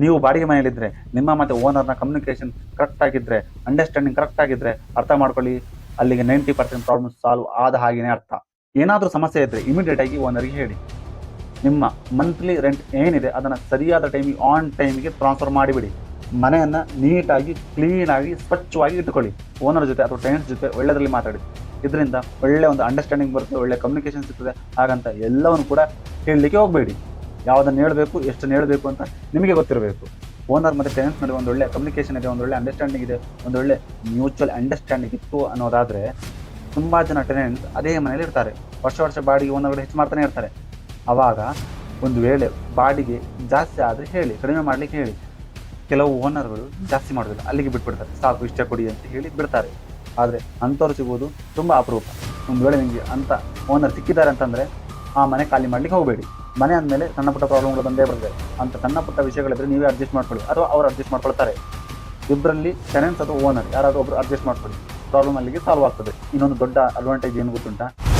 ನೀವು ಬಾಡಿಗೆ ಮನೆಯಲ್ಲಿದ್ದರೆ ನಿಮ್ಮ ಮತ್ತು ಓನರ್ನ ಕಮ್ಯುನಿಕೇಷನ್ ಕರೆಕ್ಟ್ ಆಗಿದ್ದರೆ ಅಂಡರ್ಸ್ಟ್ಯಾಂಡಿಂಗ್ ಕರೆಕ್ಟ್ ಆಗಿದ್ದರೆ ಅರ್ಥ ಮಾಡ್ಕೊಳ್ಳಿ. ಅಲ್ಲಿಗೆ ನೈಂಟಿ ಪರ್ಸೆಂಟ್ ಪ್ರಾಬ್ಲಮ್ ಸಾಲ್ವ್ ಆದ ಹಾಗೇನೆ ಅರ್ಥ. ಏನಾದರೂ ಸಮಸ್ಯೆ ಇದ್ದರೆ ಇಮಿಡಿಯೇಟ್ ಆಗಿ ಓನರ್ಗೆ ಹೇಳಿ. ನಿಮ್ಮ ಮಂತ್ಲಿ ರೆಂಟ್ ಏನಿದೆ ಅದನ್ನು ಸರಿಯಾದ ಟೈಮಿಗೆ ಆನ್ ಟೈಮಿಗೆ ಟ್ರಾನ್ಸ್ಫರ್ ಮಾಡಿಬಿಡಿ. ಮನೆಯನ್ನು ನೀಟಾಗಿ ಕ್ಲೀನಾಗಿ ಸ್ವಚ್ಛವಾಗಿ ಇಟ್ಕೊಳ್ಳಿ ಓನರ್ ಜೊತೆ ಅಥವಾ ಟೆನೆಂಟ್ಸ್ ಜೊತೆ ಒಳ್ಳೆಯದರಲ್ಲಿ ಮಾತಾಡಿ. ಇದರಿಂದ ಒಳ್ಳೆ ಒಂದು ಅಂಡರ್ಸ್ಟ್ಯಾಂಡಿಂಗ್ ಬರುತ್ತೆ, ಒಳ್ಳೆ ಕಮ್ಯುನಿಕೇಷನ್ ಸಿಗ್ತದೆ. ಹಾಗಂತ ಎಲ್ಲವನ್ನು ಕೂಡ ಹೇಳಲಿಕ್ಕೆ ಹೋಗಬೇಡಿ. ಯಾವುದನ್ನು ಹೇಳಬೇಕು ಎಷ್ಟು ಹೇಳಬೇಕು ಅಂತ ನಿಮಗೆ ಗೊತ್ತಿರಬೇಕು. ಓನರ್ ಮತ್ತು ಟೆನೆಂಟ್ಸ್ ನಡುವೆ ಒಂದು ಒಳ್ಳೆ ಕಮ್ಯುನಿಕೇಷನ್ ಇದೆ, ಒಂದು ಒಳ್ಳೆ ಅಂಡರ್ಸ್ಟ್ಯಾಂಡಿಂಗ್ ಇದೆ, ಒಂದು ಒಳ್ಳೆ ಮ್ಯೂಚುವಲ್ ಅಂಡರ್ಸ್ಟ್ಯಾಂಡಿಂಗ್ ಇತ್ತು ಅನ್ನೋದಾದರೆ ತುಂಬ ಜನ ಟೆನೆಂಟ್ಸ್ ಅದೇ ಮನೆಯಲ್ಲಿ ಇರ್ತಾರೆ. ವರ್ಷ ವರ್ಷ ಬಾಡಿಗೆ ಓನರ್ಗಳು ಹೆಚ್ಚು ಮಾಡ್ತಾನೆ ಇರ್ತಾರೆ. ಆವಾಗ ಒಂದು ವೇಳೆ ಬಾಡಿಗೆ ಜಾಸ್ತಿ ಆದರೆ ಹೇಳಿ, ಕಡಿಮೆ ಮಾಡಲಿಕ್ಕೆ ಹೇಳಿ. ಕೆಲವು ಓನರ್ಗಳು ಜಾಸ್ತಿ ಮಾಡೋದಿಲ್ಲ, ಅಲ್ಲಿಗೆ ಬಿಟ್ಬಿಡ್ತಾರೆ. ಸಾಕು, ಇಷ್ಟ ಕೊಡಿ ಅಂತ ಹೇಳಿ ಬಿಡ್ತಾರೆ. ಆದರೆ ಅಂಥವ್ರು ಸಿಗೋದು ತುಂಬ ಅಪರೂಪ. ಒಂದು ವೇಳೆ ನಿಮಗೆ ಅಂಥ ಓನರ್ ಸಿಕ್ಕಿದ್ದಾರೆ ಅಂತಂದರೆ ಆ ಮನೆ ಖಾಲಿ ಮಾಡಲಿಕ್ಕೆ ಹೋಗಬೇಡಿ. ಮನೆ ಅಂದಮೇಲೆ ಸಣ್ಣ ಪುಟ್ಟ ಪ್ರಾಬ್ಲಮ್ಗಳು ಬಂದೇ ಬರ್ತದೆ. ಅಂತ ಸಣ್ಣ ಪುಟ್ಟ ವಿಷಯಗಳಿದ್ರೆ ನೀವೇ ಅಡ್ಜಸ್ಟ್ ಮಾಡ್ಕೊಳ್ಳಿ. ಅಥವಾ ಅವರು ಅಡ್ಜಸ್ಟ್ ಮಾಡ್ಕೊಳ್ತಾರೆ. ಇಬ್ಬರಲ್ಲಿ ಟೆನೆಂಟ್ಸ್ ಅಥವಾ ಓನರ್ ಯಾರಾದರೂ ಒಬ್ರು ಅಡ್ಜಸ್ಟ್ ಮಾಡ್ಕೊಳ್ಳಿ. ಪ್ರಾಬ್ಲಮ್ ಅಲ್ಲಿಗೆ ಸಾಲ್ವ್ ಆಗ್ತದೆ. ಇನ್ನೊಂದು ದೊಡ್ಡ ಅಡ್ವಾಂಟೇಜ್ ಏನು ಗೊತ್ತುಂಟಾ?